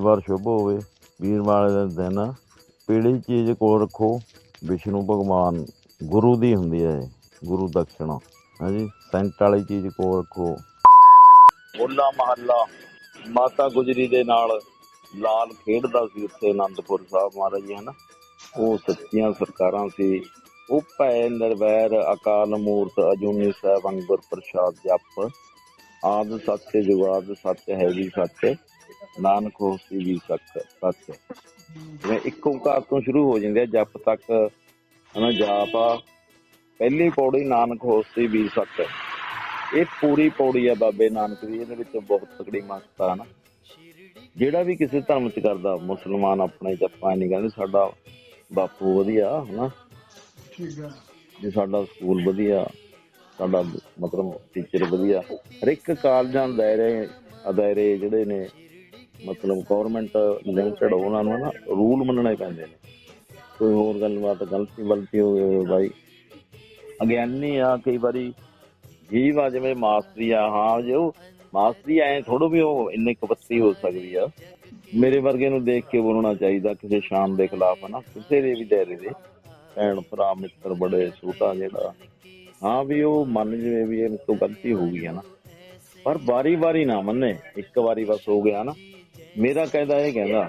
ਵੀਰਵਾਰ ਸ਼ੁਭ ਹੋਵੇ। ਵੀਰਵਾਰ ਦੇ ਦਿਨ ਪੀੜੀ ਚੀਜ਼ ਕੋਲ ਰੱਖੋ। ਵਿਸ਼ਨੂੰ ਭਗਵਾਨ ਗੁਰੂ ਦੀ ਹੁੰਦੀ ਹੈ ਇਹ, ਗੁਰੂ ਦਕਸ਼ਣਾ ਹਾਂਜੀ, ਸੈਂਟ ਵਾਲੀ ਚੀਜ਼ ਕੋਲ ਰੱਖੋ। ਹੋਲਾ ਮਹੱਲਾ, ਮਾਤਾ ਗੁਜਰੀ ਦੇ ਨਾਲ ਲਾਲ ਖੇਡਦਾ ਸੀ ਉੱਥੇ ਆਨੰਦਪੁਰ ਸਾਹਿਬ ਮਹਾਰਾਜ ਜੀ, ਹਨਾ? ਉਹ ਸੱਚੀਆਂ ਸਰਕਾਰਾਂ ਸੀ। ਉਹ ਭੈ ਨਿਰਵੈਰ ਅਕਾਲ ਮੂਰਤ ਅਜੂਨੀ ਸਾਹਿਬ ਅੰਗੁਰ ਪ੍ਰਸਾਦ ਜਪ। ਆਦ ਸੱਚ ਜੁਗਾਦ ਸੱਚ ਹੈ ਵੀ ਸੱਚ। ਨਾਨਕ ਹੋਸੀ ਵੀ ਸੱਚ ਸੱਚ। ਜਿਵੇਂ ਇੱਕ ਓੰਕਾਰ ਤੋਂ ਸ਼ੁਰੂ ਹੋ ਜਾਂਦੇ ਆ ਜਪ ਤੱਕ ਹਨਾ ਜਾਪ ਆ। ਪਹਿਲੀ ਪੌੜੀ ਨਾਨਕ ਹੋਸੀ ਵੀ ਸੱਚ ਇਹ ਪੂਰੀ ਪੌੜੀ ਆ ਬਾਬੇ ਨਾਨਕ ਦੀ ਇਹਦੇ ਵਿੱਚ ਬਹੁਤ ਤਕੜੀ ਮਹੱਤਤਾ ਨਾ ਜਿਹੜਾ ਵੀ ਕਿਸੇ ਧਰਮ ਚ ਕਰਦਾ ਮੁਸਲਮਾਨ ਆਪਣੇ ਚ ਆਪਾਂ ਨਹੀਂ ਕਹਿੰਦੇ ਸਾਡਾ ਬਾਪੂ ਵਧੀਆ ਹਨਾ। ਠੀਕ ਜੇ ਸਾਡਾ ਸਕੂਲ ਵਧੀਆ ਸਾਡਾ ਮਤਲਬ ਟੀਚਰ ਵਧੀਆ ਹਰ ਇੱਕ ਕਾਲਜਾਂ ਦਾਇਰੇ ਅਦਾਇਰੇ ਜਿਹੜੇ ਨੇ ਮਤਲਬ ਗਵਰਨਮੈਂਟ ਲਿਮਟਡ ਉਹਨਾਂ ਨੂੰ ਨਾ ਰੂਲ ਮੰਨਣੇ ਪੈਂਦੇ ਨੇ। ਕੋਈ ਹੋਰ ਗੱਲਬਾਤ, ਗਲਤੀ ਗਲਤੀ ਹੋ ਬਾਈ। ਅਗਿਆਨੀ ਆ, ਕਈ ਵਾਰੀ ਜੀਵ ਆ, ਜਿਵੇਂ ਮਾਸਟਰੀ ਆ, ਹਾਂ, ਜੇ ਮਾਸਟਰੀ ਐ ਥੋੜੋ ਵੀ ਉਹ ਇੰਨੇ ਕਪੱਤੀ ਹੋ ਸਕਦੀ ਆ। ਮੇਰੇ ਵਰਗੇ ਨੂੰ ਦੇਖ ਕੇ ਬੋਲਣਾ ਚਾਹੀਦਾ, ਕਿਸੇ ਸ਼ਾਮ ਦੇ ਖਿਲਾਫ ਹਨਾ ਕਿਸੇ ਦੇ ਵੀ ਦਾਇਰੇ ਦੇ। ਭੈਣ, ਭਰਾ, ਮਿੱਤਰ, ਬੜੇ, ਛੋਟਾ ਜਿਹੜਾ। ਹਾਂ, ਵੀ ਉਹ ਮੰਨ ਜਵੇ ਵੀ ਇਹ ਤੋਂ ਗਲਤੀ ਹੋ ਗਈ ਹੈ ਨਾ। ਪਰ ਵਾਰੀ ਵਾਰੀ ਨਾ ਮੰਨੇ। ਇੱਕ ਵਾਰੀ ਬਸ ਹੋ ਗਿਆ ਨਾ। ਮੇਰਾ ਕਹਿੰਦਾ ਇਹ ਕਹਿੰਦਾ,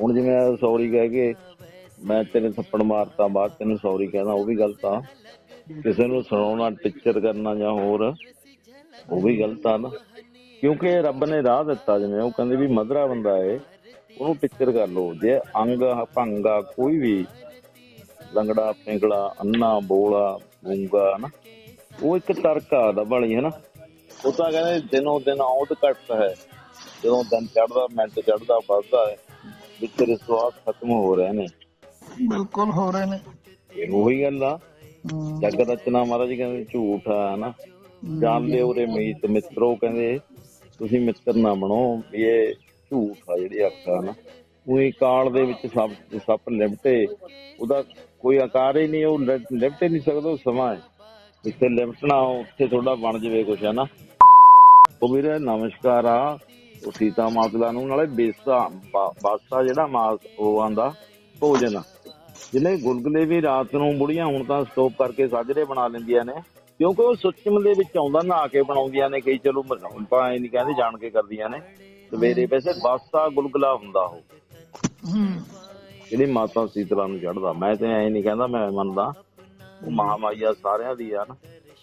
ਹੁਣ ਜਿਵੇਂ ਸੌਰੀ ਕਹਿ ਕੇ ਮੈਂ ਤੇਰੇ ਥੱਪੜ ਮਾਰਤਾ, ਬਾਅਦ ਤੈਨੂੰ ਸੌਰੀ ਕਹਿੰਦਾ, ਉਹ ਵੀ ਗਲਤ ਆ। ਕਿਸੇ ਨੂੰ ਸੁਣਾਉਣਾ, ਟੀਚਰ ਕਰਨਾ ਜਾਂ ਹੋਰ, ਉਹ ਵੀ ਗਲਤ ਆ ਨਾ। ਕਿਉਂਕਿ ਰੱਬ ਨੇ ਰਾਹ ਦਿੱਤਾ ਜਿਵੇਂ, ਉਹ ਕਹਿੰਦੇ ਵੀ ਮਧਰਾ ਬੰਦਾ ਏ, ਉਹਨੂੰ ਪਿਕਚਰ ਕਰ ਲੋ ਜੇ ਅੰਗ, ਭੰਗਾ ਕੋਈ ਵੀ ਲੰਗੜਾ, ਪਿੰਗਲਾ, ਅੰਨਾ, ਬੋਲਾ ਗੂੰਗਾ ਨਾ ਉਹ ਇੱਕ ਤਰਕ ਆ ਦਾ ਬਣੀ ਹੈ ਨਾ। ਉਹ ਤਾਂ ਕਹਿੰਦੇ ਦਿਨੋਂ ਦਿਨ ਆਉਦ ਘਟਦਾ ਹੈ। ਜਦੋਂ ਦਿਨ ਚੜਦਾ ਮਿੰਟ ਚੜਦਾ ਵੱਧਦਾ ਹੈ ਵਿੱਚ ਤੇਰੇ ਸਵਾਸ ਖਤਮ ਹੋ ਰਹੇ ਨੇ। ਬਿਲਕੁਲ ਹੋ ਰਹੇ ਨੇ। ਇਹ ਉਹੀ ਗੱਲ ਆ। ਜਗ ਰਚਨਾ ਮਹਾਰਾਜ ਕਹਿੰਦੇ ਝੂਠ ਆ ਨਾ ਜਾਣ ਲਿਓ ਰੇ ਮੀਤ ਮਿੱਤਰੋ ਕਹਿੰਦੇ ਤੁਸੀਂ ਮਿੱਤਰ ਨਾ ਬਣੋ ਇਹ ਝੂਠ ਆ ਜਿਹੜੀ ਅੱਖਾਂ ਨਾ ਉਹੀ ਕਾਲ ਦੇ ਵਿੱਚ ਸੱਪ ਸੱਪ ਲਿਮਟੇ ਉਹਦਾ ਕੋਈ ਆਕਾਰ ਹੀ ਨਹੀਂ ਉਹ ਲਿਮਟ ਨਹੀਂ ਸਕਦਾ ਉਹ ਸਮਾਂ ਹੈ। ਜਿੱਥੇ ਲਿਮਟਣਾ ਉੱਥੇ ਤੁਹਾਡਾ ਬਣ ਜਵੇ ਕੁਛ ਹੈ ਨਾ ਉਹ ਵੀਰੇ ਨਮਸਕਾਰ ਆ। ਉਹ ਸੀਤਾ ਮਾਤਲਾ ਨੂੰ ਨਾਲੇ ਬੇਸਾ ਬਾਸਾ ਜਿਹੜਾ ਮਾਸ ਉਹ ਆਂਦਾ ਭੋਜਨ। ਜਿਹਨੇ ਗੁਲਗੁਲੇ ਵੀ ਰਾਤ ਨੂੰ ਬੁੜੀਆਂ ਹੁਣ ਤਾਂ ਸਟੋਪ ਕਰਕੇ ਸਾਜਰੇ ਬਣਾ ਲੈਂਦੀਆਂ ਨੇ ਕਿਉਂਕਿ ਉਹ ਸੁੱਚਮ ਦੇ ਵਿੱਚ ਆਉਂਦਾ ਨਹਾ ਕੇ ਬਣਾਉਂਦੀਆਂ ਨੇ ਕਈ ਚਲੋ ਆਪਾਂ ਇਹ ਨਹੀਂ ਕਹਿੰਦੇ ਜਾਣ ਕੇ ਕਰਦੀਆਂ ਨੇ। ਸਵੇਰੇ ਵੈਸੇ ਬਾਸਾ ਗੁਲਗੁਲਾ ਹੁੰਦਾ ਉਹ। ਜਿਹੜੀ ਮਾਤਾ ਸੀਤਲਾ ਨੂੰ ਚੜਦਾ ਮੈਂ ਤੇ ਐ ਨਹੀਂ ਕਹਿੰਦਾ ਮੈਂ ਮੰਨਦਾ ਉਹ ਮਹਾਮਾਇਆ ਸਾਰਿਆਂ ਦੀ ਆ ਨਾ।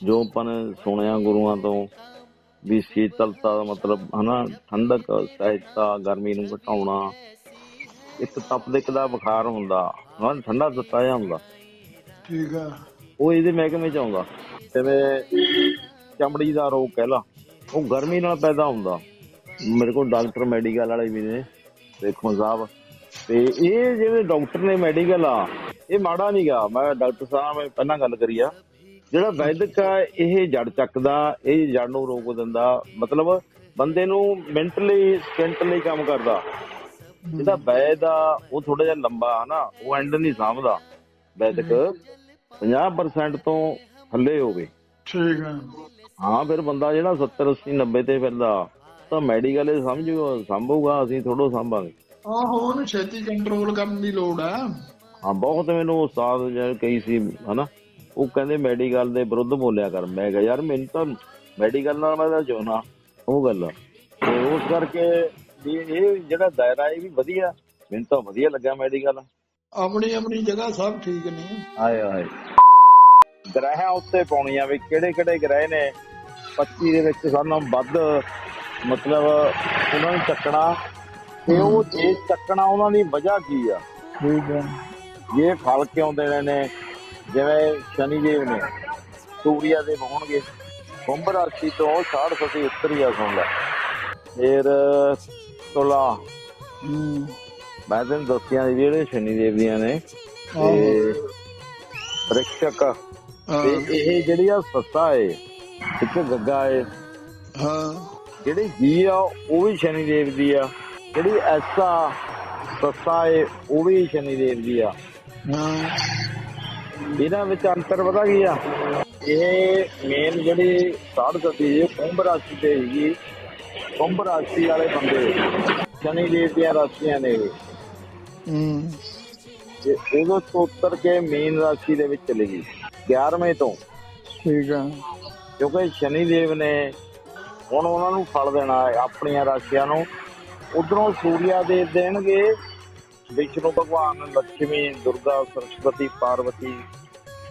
ਜੋ ਆਪਾਂ ਨੇ ਸੁਣਿਆ ਗੁਰੂਆਂ ਤੋਂ ਵੀ ਸ਼ੀਤਲਤਾ ਦਾ ਮਤਲਬ ਹਨਾ ਠੰਡਕ ਸਹਿਜਤਾ ਗਰਮੀ ਨੂੰ ਘਟਾਉਣਾ। ਇੱਕ ਤਪਦਿਕ ਦਾ ਬੁਖਾਰ ਹੁੰਦਾ ਹਾਂ ਠੰਡਾ ਦਿੱਤਾ ਹੁੰਦਾ। ਠੀਕ ਹੈ ਉਹ ਇਹਦੇ ਮਹਿਕਮੇ ਚ ਆਉਂਦਾ। ਜਿਵੇਂ ਚਮੜੀ ਦਾ ਰੋਗ ਕਹਿ ਲਾ ਉਹ ਗਰਮੀ ਨਾਲ ਪੈਦਾ ਹੁੰਦਾ। ਮੇਰੇ ਕੋਲ ਡਾਕਟਰ ਮੈਡੀਕਲ ਵਾਲੇ ਵੀ ਨੇ ਦੇਖੋ ਸਾਹਿਬ। ਤੇ ਇਹ ਜਿਹੜੇ ਡਾਕਟਰ ਨੇ ਮੈਡੀਕਲ ਆ ਇਹ ਮਾੜਾ ਨਹੀਂਗਾ ਮੈਂ ਡਾਕਟਰ ਸਾਹਿਬ ਨਾਲ ਪਹਿਲਾਂ ਗੱਲ ਕਰੀ ਆ। ਜਿਹੜਾ ਵੈਦਿਕ ਆ ਇਹ ਜੜ ਚੱਕਦਾ ਇਹ ਜੜ ਨੂੰ ਰੋਕ ਦਿੰਦਾ। ਮਤਲਬ ਬੰਦੇ ਨੂੰ ਮੈਂਟਲੀ ਸਕਿੰਟਲੀ ਕੰਮ ਕਰਦਾ। ਜਿਹੜਾ ਵੈਦ ਆ ਉਹ ਥੋੜਾ ਜਿਹਾ ਲੰਬਾ ਹਨਾ ਉਹ ਐਂਡ ਨਹੀਂ ਸਾਂਭਦਾ। ਵੈਦਿਕ 50% ਤੋਂ ਥੱਲੇ ਹੋਵੇ। ਠੀਕ ਹੈ ਹਾਂ ਫਿਰ ਬੰਦਾ ਜਿਹੜਾ 70 80 90 ਤੇ ਫਿਰਦਾ ਤਾਂ ਮੈਡੀਕਲ ਇਹ ਸਮਝੂਗਾ ਸੰਭੂਗਾ ਅਸੀਂ ਥੋੜੋ ਸੰਭਾਂਗੇ। ਆਹੋ ਉਹਨੂੰ ਛੇਤੀ ਕੰਟਰੋਲ ਕਰਨ ਦੀ ਲੋੜ ਆ। ਹਾਂ ਬਹੁਤ ਮੈਨੂੰ ਉਸਤਾਦ ਜਿਹੜੇ ਕਈ ਸੀ ਹਨਾ? ਉਹ ਕਹਿੰਦੇ ਮੈਡੀਕਲ ਦੇ ਵਿਰੁੱਧ ਬੋਲਿਆ ਕਰ। ਮੈਂ ਕਿਹਾ ਯਾਰ ਮੈਨੂੰ ਤਾਂ ਮੈਡੀਕਲ ਨਾਲ ਮੈਂ ਤਾਂ ਜੋਨਾ ਉਹ ਗੱਲ। ਤੇ ਉਸ ਕਰਕੇ ਇਹ ਜਿਹੜਾ ਦਾਇਰਾ ਇਹ ਵੀ ਵਧੀਆ। ਮੈਨੂੰ ਤਾਂ ਵਧੀਆ ਲੱਗਾ ਮੈਡੀਕਲ ਆਪਣੀ ਆਪਣੀ ਜਗ੍ਹਾ ਸਭ ਠੀਕ ਨੇ। ਆਏ ਆਏ ਗ੍ਰਹਿਆਂ ਉੱਤੇ ਪਾਉਣੀਆਂ ਵੀ ਕਿਹੜੇ ਕਿਹੜੇ ਗ੍ਰਹਿ ਨੇ। 25 ਦੇ ਵਿੱਚ ਸਾਨੂੰ ਵੱਧ ਮਤਲਬ ਉਹਨਾਂ ਨੂੰ ਚੱਕਣਾ। ਤੇ ਉਹ ਜੇ ਚੱਕਣਾ ਉਹਨਾਂ ਦੀ ਵਜ੍ਹਾ ਕੀ ਆ? ਠੀਕ ਹੈ ਇਹ ਫਲ ਕਿਉਂ ਦੇਣੇ ਨੇ? ਜਿਵੇਂ ਸ਼ਨੀ ਦੇਵ ਨੇ ਸੂਰਿਆ ਦੇ ਹੋਣਗੇ। ਕੁੰਭ ਰਾਸ਼ੀ ਤੋਂ 60 ਫਤੀ ਉੱਤਰੀ ਆ ਸੁਣ ਲੈ ਫਿਰ ਤੁਲਾ ਮੈਂ ਤੈਨੂੰ ਦੱਸਿਆ ਸੀ ਜਿਹੜੇ ਸ਼ਨੀ ਦੇਵ ਦੀਆਂ ਨੇ। ਤੇ ਤੇ ਇਹ ਜਿਹੜੀ ਆ ਸੱਸਾ ਏ ਇੱਕ ਗੱਗਾ ਏ। ਹਾਂ। ਜਿਹੜੀ ਜੀ ਆ ਉਹ ਵੀ ਸ਼ਨੀ ਦੇਵ ਦੀ ਆ। ਜਿਹੜੀ ਐਸਾ ਸੱਸਾ ਏ ਉਹ ਵੀ ਸ਼ਨੀ ਦੇਵ ਦੀ ਆ। ਹਾਂ। ਇਹਨਾਂ ਵਿੱਚ ਅੰਤਰ ਪਤਾ ਕੀ ਆ। ਇਹ ਮੇਨ ਜਿਹੜੀ ਸਾਧ ਗਤੀ ਇਹ ਕੁੰਭ ਰਾਸ਼ੀ ਤੇ ਹੈਗੀ ਕੁੰਭ ਰਾਸ਼ੀ ਵਾਲੇ ਬੰਦੇ। ਸ਼ਨੀ ਦੇਵ ਦੀਆਂ ਰਾਸ਼ੀਆਂ ਨੇ ਇਹ। ਹੂੰ। ਉਦੋਂ ਤੋਂ ਉੱਤਰ ਕੇ ਮੀਨ ਰਾਸ਼ੀ ਦੇ ਵਿੱਚ ਚਲੀ ਗਈ। 11ਵੇਂ ਤੋਂ। ਠੀਕ ਆ। ਕਿਉਂਕਿ ਸ਼ਨੀ ਦੇਵ ਨੇ ਹੁਣ ਉਹਨਾਂ ਨੂੰ ਫਲ ਦੇਣਾ ਹੈ ਆਪਣੀਆਂ ਰਾਸ਼ੀਆਂ ਨੂੰ। ਉਧਰੋਂ ਸੂਰਿਆ ਦੇ ਦੇਣਗੇ। ਵਿਸ਼ਨੂੰ ਭਗਵਾਨ ਲక్ష్ਮੀ ਦੁਰਗਾ ਸਰਸਵਤੀ ਪਾਰਵਤੀ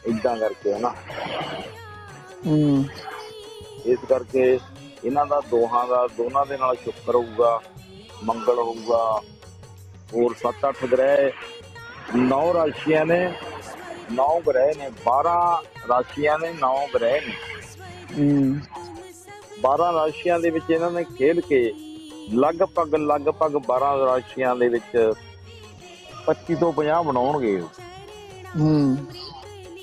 ਇਦਾਂ ਕਰਕੇ ਹਨਾ। ਹੂੰ। ਇਸ ਕਰਕੇ ਇਹਨਾਂ ਦਾ ਦੋਹਾਂ ਦਾ ਦੋਨਾਂ ਦੇ ਨਾਲ ਸ਼ੁਕਰ ਹੋਊਗਾ ਮੰਗਲ ਹੋਊਗਾ। ਹੋਰ 7-8 ਗ੍ਰਹਿ 9 ਰਾਸ਼ੀਆਂ ਨੇ 9 ਗ੍ਰਹਿ ਨੇ 12 ਰਾਸ਼ੀਆਂ ਨੇ 9 ਗ੍ਰਹਿ ਨੇ। ਹੂੰ। 12 ਰਾਸ਼ੀਆਂ ਦੇ ਵਿੱਚ ਇਹਨਾਂ ਨੇ ਖੇਲ ਕੇ ਲਗਭਗ ਲਗਭਗ 12 ਰਾਸ਼ੀਆਂ ਦੇ ਵਿੱਚ 25 ਤੋਂ 50 ਬਣਾਉਣਗੇ। ਹੂੰ।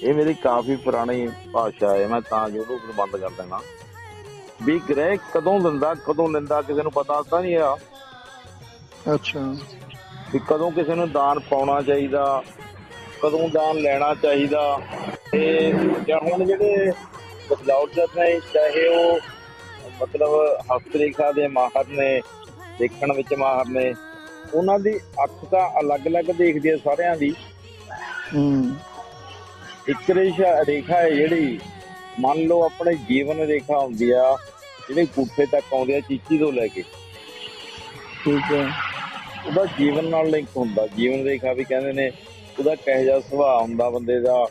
ਇਹ ਮੇਰੀ ਕਾਫੀ ਪੁਰਾਣੀ ਭਾਸ਼ਾ ਹੈ ਮੈਂ ਤਾਂ YouTube ਨੂੰ ਬੰਦ ਕਰ ਦੇਣਾ। ਵੀ ਗ੍ਰਹਿ ਕਦੋਂ ਦਿੰਦਾ ਕਦੋਂ ਲੈਂਦਾ ਕਿਸੇ ਨੂੰ ਪਤਾ ਤਾਂ ਨਹੀਂ ਆ। ਅੱਛਾ। ਵੀ ਕਦੋਂ ਕਿਸੇ ਨੂੰ ਦਾਨ ਪਾਉਣਾ ਚਾਹੀਦਾ ਕਦੋਂ ਦਾਨ ਲੈਣਾ ਚਾਹੀਦਾ। ਤੇ ਜਾਂ ਹੁਣ ਜਿਹੜੇ ਬਦਲਾਉ ਨੇ ਚਾਹੇ ਉਹ ਮਤਲਬ ਹਸਤ ਰੇਖਾ ਦੇ ਮਾਹਰ ਨੇ ਦੇਖਣ ਵਿੱਚ ਮਾਹਰ ਨੇ ਉਹਨਾਂ ਦੀ ਅੱਖ ਤਾਂ ਅਲੱਗ-ਅਲੱਗ ਦੇਖਦੀ ਹੈ ਸਾਰਿਆਂ ਦੀ। ਹੂੰ। ਇੱਕ ਰੇਖਾ ਰੇਖਾ ਹੈ ਜਿਹੜੀ ਮੰਨ ਲਓ ਆਪਣੇ ਜੀਵਨ ਰੇਖਾ ਹੁੰਦੀ ਆ ਜਿਹੜੇ ਗੁੱਫੇ ਤੱਕ ਆਉਂਦੇ ਆ ਚੀਚੀ ਤੋਂ ਲੈ ਕੇ। ਠੀਕ ਆ ਉਹਦਾ ਜੀਵਨ ਨਾਲ ਲਿੰਕ ਹੁੰਦਾ। ਜੀਵਨ ਰੇਖਾ ਵੀ ਕਹਿੰਦੇ ਨੇ ਉਹਦਾ ਕਿਹੋ ਜਿਹਾ ਸੁਭਾਅ ਹੁੰਦਾ ਬੰਦੇ ਦਾ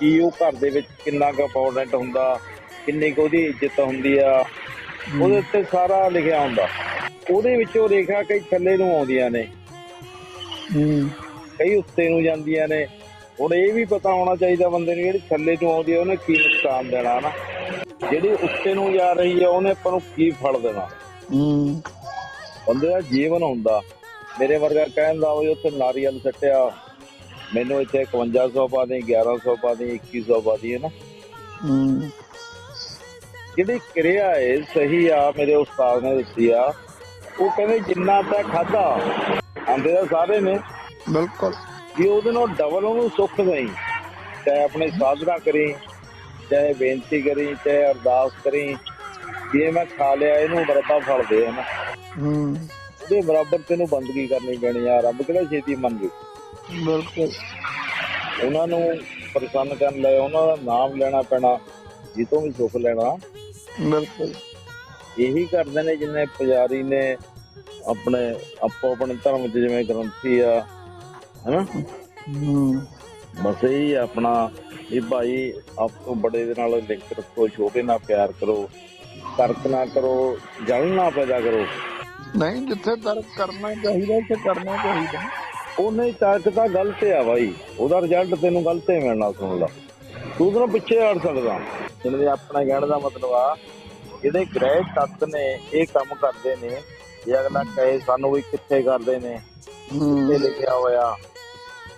ਕੀ ਉਹ ਘਰ ਦੇ ਵਿੱਚ ਕਿੰਨਾ ਕੁ ਇੰਪੋਰਟੈਂਟ ਹੁੰਦਾ ਕਿੰਨੀ ਕੁ ਉਹਦੀ ਇੱਜ਼ਤ ਹੁੰਦੀ ਆ ਉਹਦੇ ਉੱਤੇ ਸਾਰਾ ਲਿਖਿਆ ਹੁੰਦਾ। ਉਹਦੇ ਵਿੱਚੋਂ ਰੇਖਾ ਕਈ ਥੱਲੇ ਨੂੰ ਆਉਂਦੀਆਂ ਨੇ। ਹੂੰ। ਕਈ ਉੱਤੇ ਨੂੰ ਜਾਂਦੀਆਂ ਨੇ। ਹੁਣ ਇਹ ਵੀ ਪਤਾ ਹੋਣਾ ਚਾਹੀਦਾ ਬੰਦੇ ਨੂੰ ਜਿਹੜੀ ਥੱਲੇ ਨੂੰ ਆਉਂਦੀ ਹੈ ਉਹਨੇ ਕੀ ਨੁਕਸਾਨ ਦੇਣਾ ਨਾ। ਜਿਹੜੀ ਉੱਤੇ ਨੂੰ ਜਾ ਰਹੀ ਹੈ ਉਹਨੇ ਆਪਾਂ ਨੂੰ ਕੀ ਫਲ ਦੇਣਾ। ਹੂੰ। ਬੰਦੇ ਦਾ ਜੀਵਨ ਹੁੰਦਾ। ਮੇਰੇ ਵਰਗਾ ਕਹਿੰਦਾ ਉਹ ਉੱਥੇ ਨਾਰੀਅਲ ਸੱਟਿਆ। ਮੈਨੂੰ ਇੱਥੇ 5100 ਪਾ ਦੇ 1100 ਪਾ ਦੇ 2100 ਪਾ ਦੀ ਨਾ। ਹੂੰ। ਜਿਹੜੀ ਕਿਰਿਆ ਹੈ ਸਹੀ ਆ ਮੇਰੇ ਉਸਤਾਦ ਨੇ ਦੱਸੀ ਆ। ਉਹ ਕਹਿੰਦੇ ਜਿੰਨਾ ਤਾਂ ਖਾਦਾ ਆਂਦੇ ਤਾਂ ਸਾਰੇ ਨੇ। ਬਿਲਕੁਲ। ਵੀ ਉਹਦੇ ਨਾਲ ਡਬਲ ਉਹਨੂੰ ਸੁੱਖ ਦੇਈ ਚਾਹੇ ਆਪਣੇ ਸਾਧਨਾ ਕਰੀ ਚਾਹੇ ਬੇਨਤੀ ਕਰੀ ਚਾਹੇ ਅਰਦਾਸ ਕਰੀ ਇਹ ਮੈਂ ਖਾ ਲਿਆ ਇਹਨੂੰ ਬਰਤਾ ਫਲ ਦੇ ਹਨਾ ਹੂੰ। ਉਹਦੇ ਬਰਾਬਰ ਤੈਨੂੰ ਬੰਦਗੀ ਕਰਨੀ ਪੈਣੀ ਆ ਰੱਬ ਕਿਹੜਾ ਛੇਤੀ ਮੰਨ ਜੂ ਬਿਲਕੁਲ। ਉਹਨਾਂ ਨੂੰ ਪ੍ਰਸੰਨ ਕਰਨ ਲਈ ਉਹਨਾਂ ਦਾ ਨਾਮ ਲੈਣਾ ਪੈਣਾ ਜਿੱਤੋਂ ਵੀ ਸੁੱਖ ਲੈਣਾ। ਬਿਲਕੁਲ। ਇਹੀ ਕਰਦੇ ਨੇ ਜਿੰਨੇ ਪੁਜਾਰੀ ਨੇ ਆਪਣੇ ਆਪੋ ਆਪਣੇ ਧਰਮ 'ਚ ਜਿਵੇਂ ਗ੍ਰੰਥੀ ਆ ਹਨਾ? ਹੂੰ। ਬਸ ਇਹੀ ਆਪਣਾ ਇਹ ਭਾਈ ਆਪ ਤੋਂ ਬੜੇ ਦੇ ਨਾਲ ਲਿੰਕ ਰੱਖੋ ਛੋਟੇ ਨਾਲ ਪਿਆਰ ਕਰੋ ਤਰਕ ਨਾ ਕਰੋ ਜਲ ਨਾ ਪੈਦਾ ਕਰੋ। ਨਹੀਂ ਜਿੱਥੇ ਤਰਕ ਕਰਨਾ ਚਾਹੀਦਾ ਉੱਥੇ ਕਰਨਾ ਚਾਹੀਦਾ। ਉਹ ਨਹੀਂ ਤਰਕ ਤਾਂ ਗਲਤ ਆ ਭਾਈ। ਉਹਦਾ ਰਿਜ਼ਲਟ ਤੈਨੂੰ ਗਲਤ ਹੀ ਮਿਲਣਾ ਸੁਣ ਲਾ ਤੂੰ ਉਹਨੂੰ ਪਿੱਛੇ ਹਟ ਸਕਦਾ। ਇਹਦੇ ਆਪਣਾ ਕਹਿਣ ਦਾ ਮਤਲਬ ਆ ਜਿਹੜੇ ਗ੍ਰਹਿ ਤੱਤ ਨੇ ਇਹ ਕੰਮ ਕਰਦੇ ਨੇ ਜੇ ਅਗਲਾ ਕਹੇ ਸਾਨੂੰ ਵੀ ਕਿੱਥੇ ਕਰਦੇ ਨੇ ਹੂੰ। ਲਿਖਿਆ ਹੋਇਆ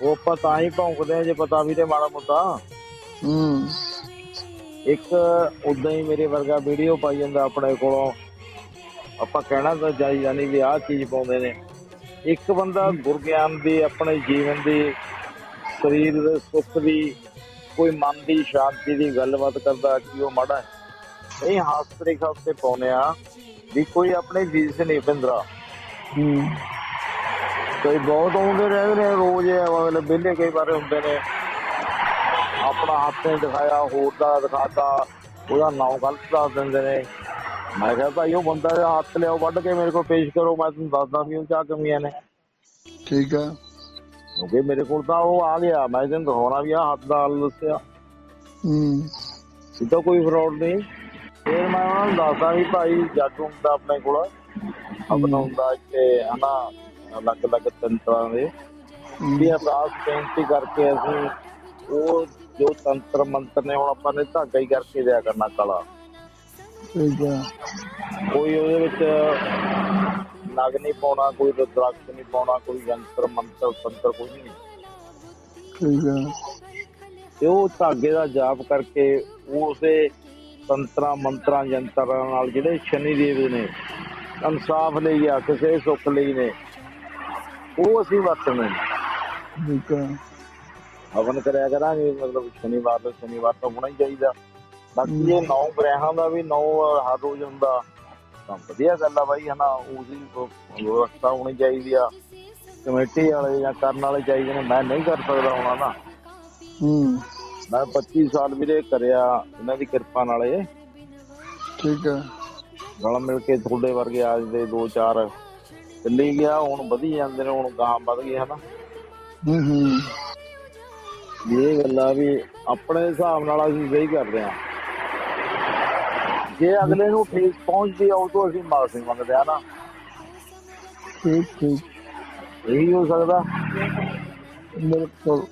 ਉਹ ਆਪਾਂ ਤਾਂ ਹੀ ਭੌਂਕਦੇ ਜੇ ਪਤਾ ਵੀ ਤੇ ਮਾੜਾ ਮੋਟਾ। ਹੂੰ। ਇੱਕ ਉਦਾਂ ਹੀ ਮੇਰੇ ਵਰਗਾ ਵੀਡੀਓ ਪਾਈ ਜਾਂਦਾ ਆਪਣੇ ਕੋਲੋਂ। ਆਪਾਂ ਕਹਿਣਾ ਤਾਂ ਚਾਹੀਦਾ ਨਹੀਂ ਵੀ ਆਹ ਚੀਜ਼ ਪਾਉਂਦੇ ਨੇ। ਇੱਕ ਬੰਦਾ ਗੁਰਗਿਆਨ ਦੀ ਆਪਣੇ ਜੀਵਨ ਦੀ ਸਰੀਰ ਦੇ ਸੁੱਖ ਦੀ ਕੋਈ ਮਨ ਦੀ ਸ਼ਾਂਤੀ ਦੀ ਗੱਲਬਾਤ ਕਰਦਾ ਕਿ ਉਹ ਮਾੜਾ ਹੈ? ਇਹ ਹਾਸ ਰੇਖਾ ਉੱਤੇ ਪਾਉਨੇ ਆ ਵੀ ਕੋਈ ਆਪਣੇ ਵੀਰ ਨਹੀਂ ਪਿੰਦਰਾ ਹੂੰ। ਕਈ ਬਹੁਤ ਆਉਂਦੇ ਰਹਿੰਦੇ ਨੇ ਰੋਜ਼ ਇਹ ਮਤਲਬ ਵਿਹਲੇ ਕਈ ਵਾਰ ਹੁੰਦੇ ਨੇ। ਆਪਣਾ ਹੱਥ ਨੇ ਦਿਖਾਇਆ ਹੋਰ ਦਾ ਦਿਖਾਤਾ ਉਹਦਾ ਨਾਮ ਗਲਤ ਦੱਸ ਦਿੰਦੇ ਨੇ। ਮੈਂ ਕਿਹਾ ਭਾਈ ਉਹ ਬੰਦਾ ਦਾ ਹੱਥ ਲਿਆਓ ਵੱਢ ਕੇ ਮੇਰੇ ਕੋਲ ਪੇਸ਼ ਕਰੋ ਮੈਂ ਤੁਹਾਨੂੰ ਦੱਸਦਾ ਵੀ ਉਹ ਚਾਹ ਕਮੀਆਂ ਨੇ। ਠੀਕ ਆ। ਕਿਉਂਕਿ ਮੇਰੇ ਕੋਲ ਤਾਂ ਉਹ ਆ ਗਿਆ ਮੈਂ ਤੈਨੂੰ ਦਿਖਾਉਣਾ ਵੀ ਆ ਹੱਥ ਦਾ ਹੱਲ ਦੱਸਿਆ ਹੂੰ। ਇਹ ਤਾਂ ਕੋਈ ਫਰਾਡ ਨਹੀਂ। ਫਿਰ ਮੈਂ ਉਹਨਾਂ ਨੂੰ ਦੱਸਦਾ ਵੀ ਭਾਈ ਜੱਗ ਹੁੰਦਾ ਆਪਣੇ ਕੋਲ। ਆਪਣਾ ਹੁੰਦਾ ਇੱਥੇ ਹਨਾ ਅਲੱਗ-ਅਲੱਗ ਤੰਤਰਾਂ ਦੇ। ਵੀ ਅਰਦਾਸ ਬੇਨਤੀ ਕਰਕੇ ਅਸੀਂ ਉਹ ਜੋ ਤੰਤਰ ਮੰਤਰ ਨੇ ਹੁਣ ਆਪਾਂ ਨੇ ਧਾਗਾ ਹੀ ਕਰਕੇ ਦਿਆ ਕਰਨਾ ਕਲਾ। ਠੀਕ ਆ। ਕੋਈ ਉਹਦੇ ਵਿੱਚ ਨਗ ਨਹੀਂ ਪਾਉਣਾ ਕੋਈ ਰੁਦਰਾਕਸ਼ ਨਹੀਂ ਪਾਉਣਾ ਕੋਈ ਯੰਤਰ ਮੰਤਰ ਤੰਤਰ ਕੁਝ ਨਹੀਂ। ਠੀਕ ਆ। ਤੇ ਉਹ ਧਾਗੇ ਦਾ ਜਾਪ ਕਰਕੇ ਉਹ ਉਸੇ ਤੰਤਰਾਂ ਮੰਤਰਾਂ ਯੰਤਰਾਂ ਨਾਲ ਜਿਹੜੇ ਸ਼ਨੀ ਦੇਵ ਨੇ ਇਨਸਾਫ ਲਈ ਆ ਕਿਸੇ ਸੁੱਖ ਲਈ ਨੇ ਉਹ ਅਸੀਂ ਵਰਤਣੇ ਠੀਕ ਆ ਹਵਨ ਕਰਿਆ ਕਰਾਂਗੇ ਮਤਲਬ ਸ਼ਨੀਵਾਰ ਤੋਂ ਸ਼ਨੀਵਾਰ ਤਾਂ ਹੋਣਾ ਹੀ ਚਾਹੀਦਾ। ਬਾਕੀ ਇਹ ਨੌ ਗ੍ਰਹਿਾਂ ਦਾ ਵੀ ਨੌ ਹਰ ਰੋਜ਼ ਹੁੰਦਾ। ਤਾਂ ਵਧੀਆ ਗੱਲ ਆ ਬਾਈ ਹਨਾ ਉਹਦੀ ਵਿਵਸਥਾ ਹੋਣੀ ਚਾਹੀਦੀ ਆ। ਕਮੇਟੀ ਵਾਲੇ ਜਾਂ ਕਰਨ ਵਾਲੇ ਚਾਹੀਦੇ ਨੇ ਮੈਂ ਨਹੀਂ ਕਰ ਸਕਦਾ ਹੁਣ ਨਾ। ਹੂੰ ਮੈਂ 25 ਸਾਲ ਵੀਰੇ ਕਰਿਆ ਇਹਨਾਂ ਦੀ ਕਿਰਪਾ ਨਾਲ। ਇਹ ਠੀਕ ਹੈ। ਰਲ ਮਿਲ ਕੇ ਤੁਹਾਡੇ ਵਰਗੇ ਆ ਜਾਂਦੇ ਦੋ ਚਾਰ ਚੱਲੀ ਗਿਆ ਹੁਣ ਵਧੀ ਜਾਂਦੇ ਨੇ ਹੁਣ ਗਾਂ ਵਧ ਗਏ ਹਨਾ। ਹੂੰ ਹੂੰ। ਇਹ ਗੱਲਾਂ ਵੀ ਆਪਣੇ ਹਿਸਾਬ ਨਾਲ ਅਸੀਂ ਸਹੀ ਕਰਦੇ ਆ ਜੇ ਅਗਲੇ ਨੂੰ ਠੀਕ ਪਹੁੰਚਦੀ ਆ ਤੋਂ ਅਸੀਂ ਮਾਫੀ ਮੰਗਦੇ ਆ ਨਾ ਠੀਕ ਠੀਕ। ਇਹੀ ਹੋ ਸਕਦਾ। ਬਿਲਕੁਲ।